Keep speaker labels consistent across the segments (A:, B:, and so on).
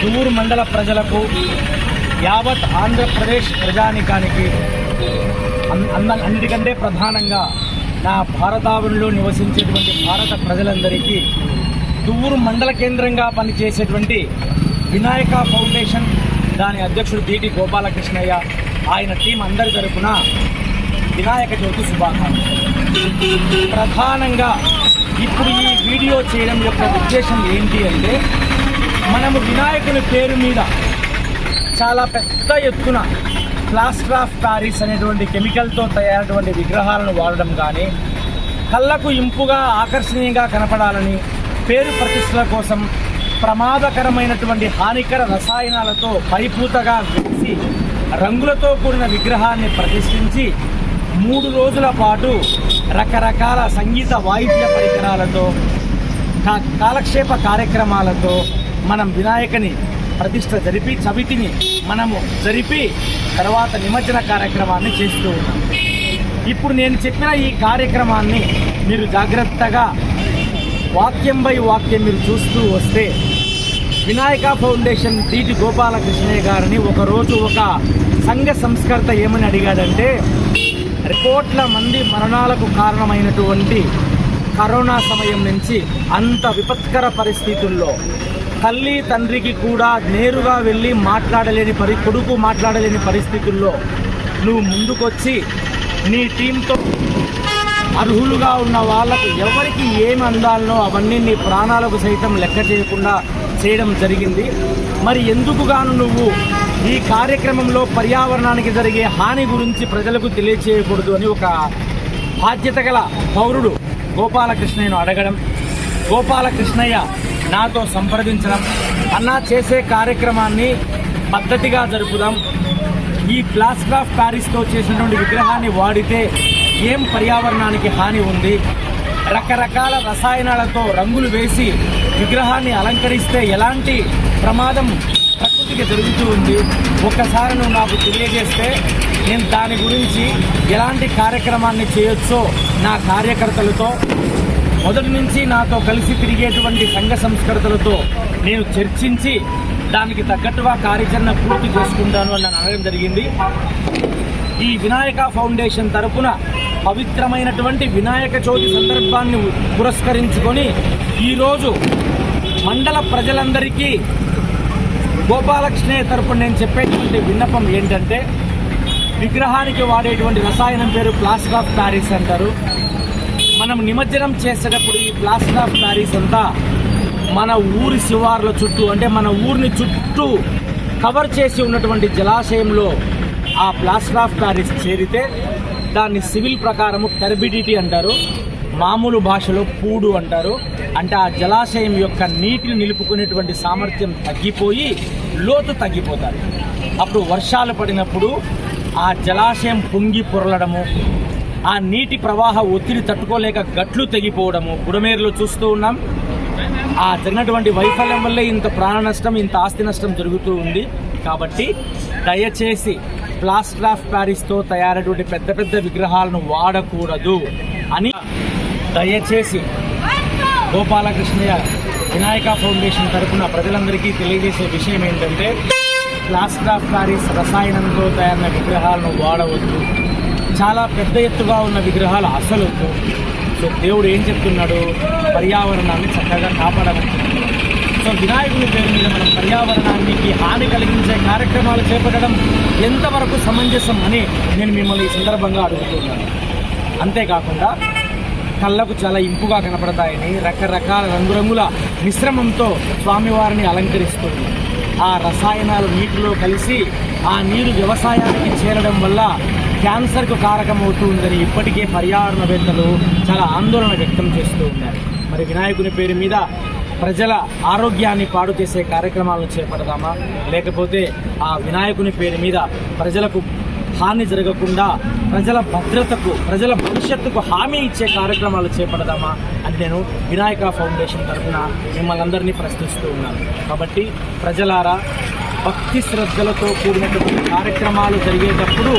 A: మండల ప్రజలకు యావత్ ఆంధ్రప్రదేశ్ ప్రజానికానికి అన్- అన్న- అన్నిటికంటే ప్రధానంగా నా భారతావనిలో నివసించేటువంటి భారత ప్రజలందరికీ దువ్వూరు మండల కేంద్రంగా పనిచేసేటువంటి వినాయక ఫౌండేషన్ దాని అధ్యక్షుడు బీటి గోపాలకృష్ణయ్య ఆయన టీం అందరి తరఫున వినాయక చవితి శుభాకాంక్షలు. ప్రధానంగా ఇప్పుడు ఈ వీడియో చేయడం యొక్క ఉద్దేశం ఏంటి అంటే మనము వినాయకుని పేరు మీద చాలా పెద్ద ఎత్తున ప్లాస్టర్ ఆఫ్ ప్యారిస్ అనేటువంటి కెమికల్తో తయారైనటువంటి విగ్రహాలను వాడడం కానీ కళ్ళకు ఇంపుగా ఆకర్షణీయంగా కనపడాలని పేరు ప్రతిష్టల కోసం ప్రమాదకరమైనటువంటి హానికర రసాయనాలతో పరిపూతగా వేసి రంగులతో కూడిన విగ్రహాన్ని ప్రతిష్ఠించి మూడు రోజుల పాటు రకరకాల సంగీత వాయిద్య పరికరాలతో కాలక్షేప కార్యక్రమాలతో మనం వినాయకుని ప్రతిష్ట జరిపి చవితిని మనము జరిపి తర్వాత నిమజ్జన కార్యక్రమాన్ని చేస్తూ ఉన్నాం. ఇప్పుడు నేను చెప్పిన ఈ కార్యక్రమాన్ని మీరు జాగ్రత్తగా వాక్యం బై వాక్యం మీరు చూస్తూ వస్తే వినాయక ఫౌండేషన్ టీటి గోపాలకృష్ణయ్య గారిని ఒకరోజు ఒక సంఘ సంస్కర్త ఏమని అడిగాడంటే కోట్ల మంది మరణాలకు కారణమైనటువంటి కరోనా సమయం నుంచి అంత విపత్కర పరిస్థితుల్లో తల్లి తండ్రికి కూడా నేరుగా వెళ్ళి మాట్లాడలేని పరి కొడుకు మాట్లాడలేని పరిస్థితుల్లో నువ్వు ముందుకొచ్చి నీ టీంతో అర్హులుగా ఉన్న వాళ్ళకు ఎవరికి ఏమి అందాలనో అవన్నీ నీ ప్రాణాలకు సైతం లెక్క చేయకుండా చేయడం జరిగింది. మరి ఎందుకుగాను నువ్వు ఈ కార్యక్రమంలో పర్యావరణానికి జరిగే హాని గురించి ప్రజలకు తెలియచేయకూడదు అని ఒక బాధ్యత గల పౌరుడు గోపాలకృష్ణయ్యను అడగడం గోపాలకృష్ణయ్య నాతో సంప్రదించడం అన్నా చేసే కార్యక్రమాన్ని పద్ధతిగా జరుపుదాం. ఈ ప్లాస్టర్ ఆఫ్ ప్యారిస్తో చేసినటువంటి విగ్రహాన్ని వాడితే ఏం పర్యావరణానికి హాని ఉంది? రకరకాల రసాయనాలతో రంగులు వేసి విగ్రహాన్ని అలంకరిస్తే ఎలాంటి ప్రమాదం ప్రకృతికి జరుగుతూ ఉంది? ఒక్కసారి నువ్వు నాకు తెలియజేస్తే నేను దాని గురించి ఎలాంటి కార్యక్రమాన్ని చేయొచ్చో నా కార్యకర్తలతో మొదటి నుంచి నాతో కలిసి తిరిగేటువంటి సంఘ సంస్కృతులతో నేను చర్చించి దానికి తగ్గట్టుగా కార్యాచరణ పూర్తి చేసుకుంటాను అని అనడం జరిగింది. ఈ వినాయక ఫౌండేషన్ తరపున పవిత్రమైనటువంటి వినాయక చవితి సందర్భాన్ని పురస్కరించుకొని ఈరోజు మండల ప్రజలందరికీ గోపాలకృష్ణయ్య తరపున నేను చెప్పేటువంటి విన్నపం ఏంటంటే విగ్రహానికి వాడేటువంటి రసాయనం పేరు ప్లాస్టర్ ఆఫ్ ప్యారిస్ అంటారు. మనం నిమజ్జనం చేసేటప్పుడు ఈ ప్లాస్టర్ ఆఫ్ ప్యారిస్ అంతా మన ఊరి శివార్ల చుట్టూ అంటే మన ఊరిని చుట్టూ కవర్ చేసి ఉన్నటువంటి జలాశయంలో ఆ ప్లాస్టర్ ఆఫ్ ప్యారిస్ చేరితే దాన్ని సివిల్ ప్రకారము టర్బిడిటీ అంటారు మామూలు భాషలో పూడు అంటారు. అంటే ఆ జలాశయం యొక్క నీటిని నిలుపుకునేటువంటి సామర్థ్యం తగ్గిపోయి లోతు తగ్గిపోతారు. అప్పుడు వర్షాలు పడినప్పుడు ఆ జలాశయం పొంగి పొరలడము ఆ నీటి ప్రవాహ ఒత్తిడి తట్టుకోలేక గట్లు తెగిపోవడము బుడమేరులో చూస్తూ ఉన్నాం. ఆ జరిగినటువంటి వైఫల్యం వల్లే ఇంత ప్రాణ నష్టం ఇంత ఆస్తి నష్టం జరుగుతూ ఉంది. కాబట్టి దయచేసి ప్లాస్టర్ ఆఫ్ ప్యారిస్తో తయారైనటువంటి పెద్ద పెద్ద విగ్రహాలను వాడకూడదు అని దయచేసి గోపాలకృష్ణయ్య వినాయక ఫౌండేషన్ తరఫున ప్రజలందరికీ తెలియజేసే విషయం ఏంటంటే ప్లాస్టర్ ఆఫ్ ప్యారిస్ రసాయనంతో తయారైన విగ్రహాలను వాడవద్దు. చాలా పెద్ద ఎత్తుగా ఉన్న విగ్రహాలు అసలు సో దేవుడు ఏం చెప్తున్నాడు? పర్యావరణాన్ని చక్కగా కాపాడమని సో వినాయకుడి పేరు మీద మనం పర్యావరణానికి హాని కలిగించే కార్యక్రమాలు చేపట్టడం ఎంతవరకు సమంజసం అని నేను మిమ్మల్ని ఈ సందర్భంగా అడుగుతున్నాను. అంతేకాకుండా కళ్ళకు చాలా ఇంపుగా కనపడతాయని రకరకాల రంగురంగుల మిశ్రమంతో స్వామివారిని అలంకరిస్తుంది. ఆ రసాయనాలు నీటిలో కలిసి ఆ నీరు వ్యవసాయానికి చేరడం వల్ల క్యాన్సర్కు కారకమవుతుందని ఇప్పటికే పర్యావరణవేత్తలు చాలా ఆందోళన వ్యక్తం చేస్తూ ఉన్నారు. మరి వినాయకుని పేరు మీద ప్రజల ఆరోగ్యాన్ని పాడు చేసే కార్యక్రమాలను చేపడదామా? లేకపోతే ఆ వినాయకుని పేరు మీద ప్రజలకు హాని జరగకుండా ప్రజల భద్రతకు ప్రజల భవిష్యత్తుకు హామీ ఇచ్చే కార్యక్రమాలు చేపడదామా అని నేను వినాయక ఫౌండేషన్ తరఫున మిమ్మల్ని అందరినీ ప్రశ్నిస్తూ ఉన్నాను. కాబట్టి ప్రజలారా భక్తి శ్రద్ధలతో కూడినటువంటి కార్యక్రమాలు జరిగేటప్పుడు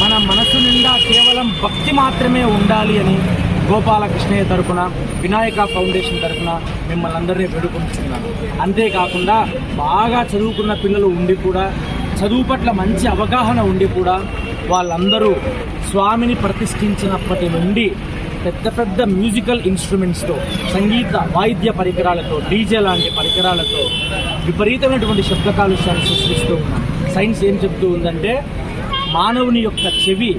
A: మన మనసు నిండా కేవలం భక్తి మాత్రమే ఉండాలి అని గోపాలకృష్ణయ్య తరఫున వినాయక ఫౌండేషన్ తరఫున మిమ్మల్ని అందరినీ వేడుకుంటున్నాను. అంతేకాకుండా బాగా చదువుకున్న పిల్లలు ఉండి కూడా చదువు పట్ల మంచి అవగాహన ఉండి కూడా వాళ్ళందరూ స్వామిని ప్రతిష్ఠించినప్పటి నుండి పెద్ద పెద్ద మ్యూజికల్ ఇన్స్ట్రుమెంట్స్తో సంగీత వాయిద్య పరికరాలతో డీజే లాంటి పరికరాలతో విపరీతమైనటువంటి శబ్ద కాలుష్యాన్ని సృష్టిస్తూ ఉన్నాం. సైన్స్ ఏం చెప్తూ ఉందంటే మానవుని యొక్క చెవి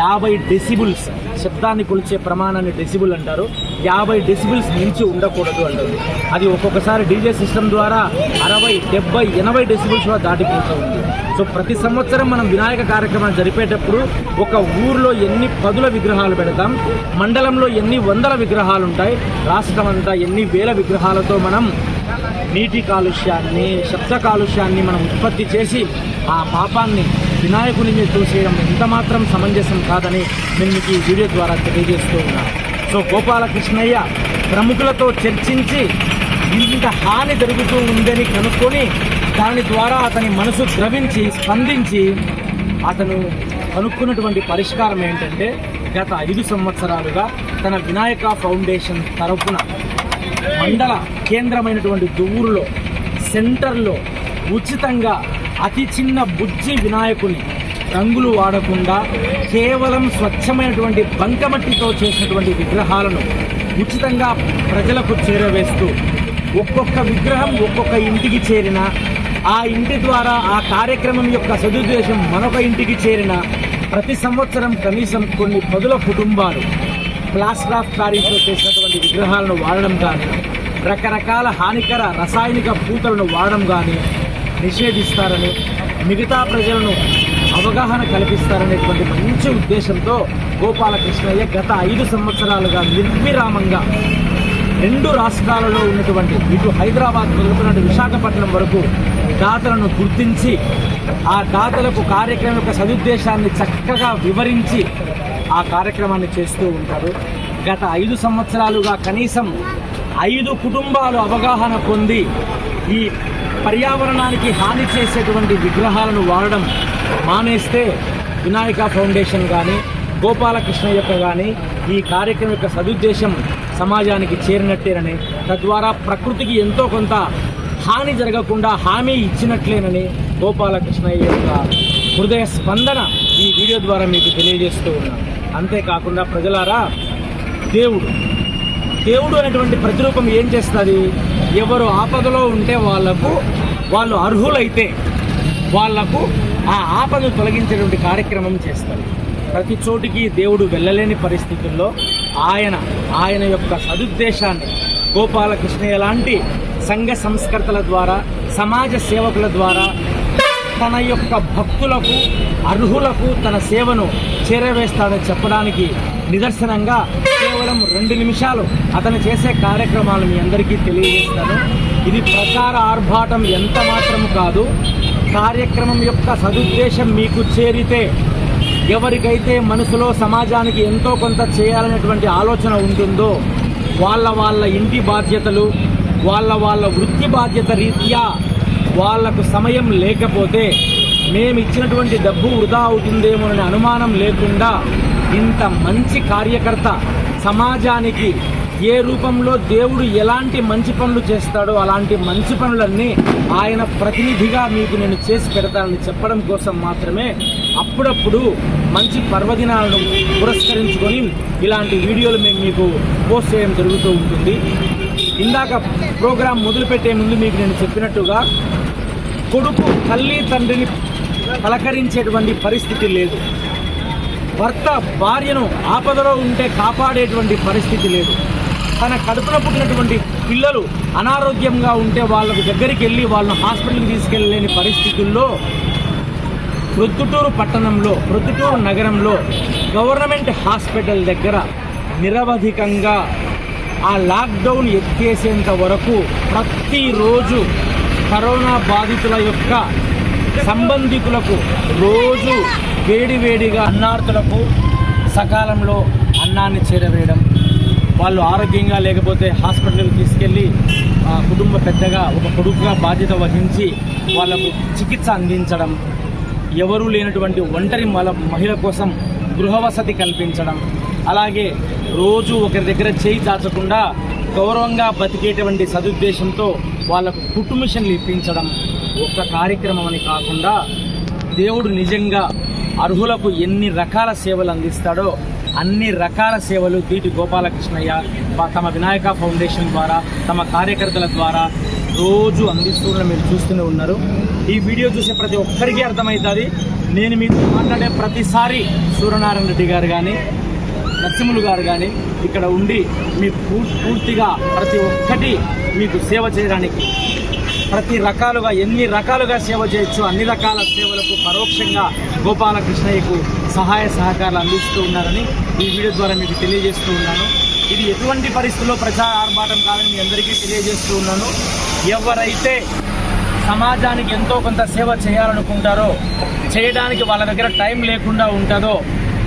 A: యాభై డెసిబుల్స్ శబ్దాన్ని కొలిచే ప్రమాణాన్ని డెసిబుల్ అంటారు. యాభై డెసిబుల్స్ మించి ఉండకూడదు అంటారు. అది ఒక్కొక్కసారి డీజే సిస్టమ్ ద్వారా అరవై డెబ్బై ఎనభై డెసిబుల్స్ కూడా దాటిపోతూ ఉంది. సో ప్రతి సంవత్సరం మనం వినాయక కార్యక్రమాలు జరిపేటప్పుడు ఒక ఊర్లో ఎన్ని పదుల విగ్రహాలు పెడతాం మండలంలో ఎన్ని వందల విగ్రహాలు ఉంటాయి రాష్ట్రం అంతా ఎన్ని వేల విగ్రహాలతో మనం నీటి కాలుష్యాన్ని శబ్ద కాలుష్యాన్ని మనం ఉత్పత్తి చేసి ఆ పాపాన్ని వినాయకుని మీద తోసేయడం ఎంత మాత్రం సమంజసం కాదని నేను మీకు ఈ వీడియో ద్వారా తెలియజేస్తూ ఉన్నాను సో గోపాలకృష్ణయ్య ప్రముఖులతో చర్చించి ఇంత హాని జరుగుతూ ఉందని కనుక్కొని దాని ద్వారా అతని మనసు ద్రవించి స్పందించి అతను కనుక్కున్నటువంటి పరిష్కారం ఏంటంటే గత ఐదు సంవత్సరాలుగా తన వినాయక ఫౌండేషన్ తరపున మండల కేంద్రమైనటువంటి దువ్వూరులో సెంటర్లో ఉచితంగా అతి చిన్న బుజ్జి వినాయకుని రంగులు వాడకుండా కేవలం స్వచ్ఛమైనటువంటి బంకమట్టితో చేసినటువంటి విగ్రహాలను ఉచితంగా ప్రజలకు చేరవేస్తూ ఒక్కొక్క విగ్రహం ఒక్కొక్క ఇంటికి చేరిన ఆ ఇంటి ద్వారా ఆ కార్యక్రమం యొక్క సదుద్దేశం మరొక ఇంటికి చేరిన ప్రతి సంవత్సరం కనీసం కొన్ని పదుల కుటుంబాలు ప్లాస్టర్ ఆఫ్ ప్యారిస్లో చేసినటువంటి విగ్రహాలను వాడడం కానీ రకరకాల హానికర రసాయనిక పూతలను వాడడం కానీ నిషేధిస్తారని మిగతా ప్రజలను అవగాహన కల్పిస్తారనేటువంటి మంచి ఉద్దేశంతో గోపాలకృష్ణయ్య గత ఐదు సంవత్సరాలుగా నిర్విరామంగా రెండు రాష్ట్రాలలో ఉన్నటువంటి ఇటు హైదరాబాద్ మొదలుకున్నట్టు విశాఖపట్నం వరకు దాతలను గుర్తించి ఆ దాతలకు కార్యక్రమం యొక్క సదుద్దేశాన్ని చక్కగా వివరించి ఆ కార్యక్రమాన్ని చేస్తూ ఉంటారు. గత ఐదు సంవత్సరాలుగా కనీసం ఐదు కుటుంబాలు అవగాహన పొంది ఈ పర్యావరణానికి హాని చేసేటువంటి విగ్రహాలను వాడడం మానేస్తే వినాయక ఫౌండేషన్ కానీ గోపాలకృష్ణ యొక్క కానీ ఈ కార్యక్రమం యొక్క సదుద్దేశం సమాజానికి చేరినట్టేనని తద్వారా ప్రకృతికి ఎంతో కొంత హాని జరగకుండా హామీ ఇచ్చినట్లేనని గోపాలకృష్ణ యొక్క హృదయ స్పందన ఈ వీడియో ద్వారా మీకు తెలియజేస్తూ ఉన్నాను. అంతేకాకుండా ప్రజలారా దేవుడు దేవుడు అనేటువంటి ప్రతిరూపం ఏం చేస్తుంది? ఎవరు ఆపదలో ఉంటే వాళ్ళకు వాళ్ళు అర్హులైతే వాళ్ళకు ఆ ఆపదను తొలగించేటువంటి కార్యక్రమం చేస్తారు ప్రతి చోటికి దేవుడు వెళ్ళలేని పరిస్థితుల్లో ఆయన ఆయన యొక్క సదుద్దేశాన్ని గోపాలకృష్ణయ్య లాంటి సంఘ సంస్కర్తల ద్వారా సమాజ సేవకుల ద్వారా తన యొక్క భక్తులకు అర్హులకు తన సేవను చేరవేస్తాడని చెప్పడానికి నిదర్శనంగా కేవలం రెండు నిమిషాలు అతను చేసే కార్యక్రమాలు మీ అందరికీ తెలియజేస్తాను. ఇది ప్రచార ఆర్భాటం ఎంత మాత్రము కాదు కార్యక్రమం యొక్క సదుద్దేశం మీకు చేరితే ఎవరికైతే మనసులో సమాజానికి ఎంతో కొంత చేయాలనేటువంటి ఆలోచన ఉంటుందో వాళ్ళ వాళ్ళ ఇంటి బాధ్యతలు వాళ్ళ వాళ్ళ వృత్తి బాధ్యత రీత్యా వాళ్ళకు సమయం లేకపోతే మేము ఇచ్చినటువంటి డబ్బు వృధా అవుతుందేమోననే అనుమానం లేకుండా ఇంత మంచి కార్యకర్త సమాజానికి ఏ రూపంలో దేవుడు ఎలాంటి మంచి పనులు చేస్తాడో అలాంటి మంచి పనులన్నీ ఆయన ప్రతినిధిగా మీకు నేను చేసి పెడతానని చెప్పడం కోసం మాత్రమే అప్పుడప్పుడు మంచి పర్వదినాలను పురస్కరించుకొని ఇలాంటి వీడియోలు మేము మీకు పోస్ట్ చేయడం జరుగుతూ ఉంటుంది. ఇందాక ప్రోగ్రాం మొదలుపెట్టే ముందు మీకు నేను చెప్పినట్టుగా కొడుకు తల్లి తండ్రిని పలకరించేటువంటి పరిస్థితి లేదు. భర్త భార్యను ఆపదలో ఉంటే కాపాడేటువంటి పరిస్థితి లేదు. తన కడుపున పుట్టినటువంటి పిల్లలు అనారోగ్యంగా ఉంటే వాళ్ళకు దగ్గరికి వెళ్ళి వాళ్ళని హాస్పిటల్కి తీసుకెళ్ళలేని పరిస్థితుల్లో ప్రొద్దుటూరు పట్టణంలో ప్రొద్దుటూరు నగరంలో గవర్నమెంట్ హాస్పిటల్ దగ్గర నిరవధికంగా ఆ లాక్డౌన్ ఎత్తేసేంత వరకు ప్రతిరోజు కరోనా బాధితుల యొక్క సంబంధికులకు రోజు వేడివేడిగా అన్నార్థులకు సకాలంలో అన్నాన్ని చేరవేయడం వాళ్ళు ఆరోగ్యంగా లేకపోతే హాస్పిటల్కి తీసుకెళ్ళి ఆ, కుటుంబ పెద్దగా ఒక కొడుకుగా బాధ్యత వహించి వాళ్ళకు చికిత్స అందించడం ఎవరూ లేనటువంటి ఒంటరి మల మహిళ కోసం గృహవసతి కల్పించడం అలాగే రోజు ఒకరి దగ్గర చేయి దాచకుండా గౌరవంగా బతికేటువంటి సదుద్దేశంతో వాళ్ళకు కుటుంబిషన్లు ఇప్పించడం ఒక కార్యక్రమం అని కాకుండా దేవుడు నిజంగా అర్హులకు ఎన్ని రకాల సేవలు అందిస్తాడో అన్ని రకాల సేవలు దీటి గోపాలకృష్ణయ్య తమ వినాయక ఫౌండేషన్ ద్వారా తమ కార్యకర్తల ద్వారా రోజు అందిస్తున్న మీరు చూస్తూనే ఉన్నారు. ఈ వీడియో చూసే ప్రతి ఒక్కరికి అర్థమవుతుంది. నేను మీతో మాట్లాడే ప్రతిసారి సూర్యనారాయణ రెడ్డి గారు కానీ నరసింహులు గారు కానీ ఇక్కడ ఉండి మీ పూర్తిగా ప్రతి ఒక్కటి మీకు సేవ చేయడానికి ప్రతి రకాలుగా ఎన్ని రకాలుగా సేవ చేయొచ్చు అన్ని రకాల సేవలకు పరోక్షంగా గోపాలకృష్ణయ్యకు సహాయ సహకారాలు అందిస్తూ ఉన్నారని ఈ వీడియో ద్వారా మీకు తెలియజేస్తూ ఉన్నాను. ఇది ఎటువంటి పరిస్థితుల్లో ప్రచార ఆర్భాటం కాదని మీ అందరికీ తెలియజేస్తూ ఉన్నాను. ఎవరైతే సమాజానికి ఎంతో కొంత సేవ చేయాలనుకుంటారో చేయడానికి వాళ్ళ దగ్గర టైం లేకుండా ఉంటుందో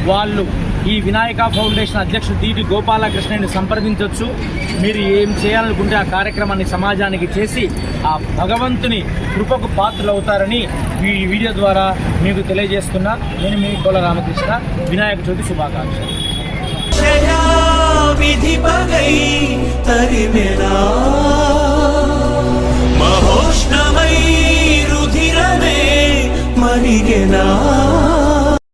A: వాళ్ళు ఈ వినాయక ఫౌండేషన్ అధ్యక్షుడు దీటి గోపాలకృష్ణని సంప్రదించవచ్చు మీరు ఏం చేయాలనుకుంటే ఆ కార్యక్రమాన్ని సమాజానికి చేసి ఆ భగవంతుని కృపకు పాత్రలు అవుతారని ఈ వీడియో ద్వారా మీకు తెలియజేస్తున్నా. నేను మీ కోల రామకృష్ణ. వినాయక చవితి శుభాకాంక్షలు.
B: మహోష్ణమై రుధిరమే మరిగెనా?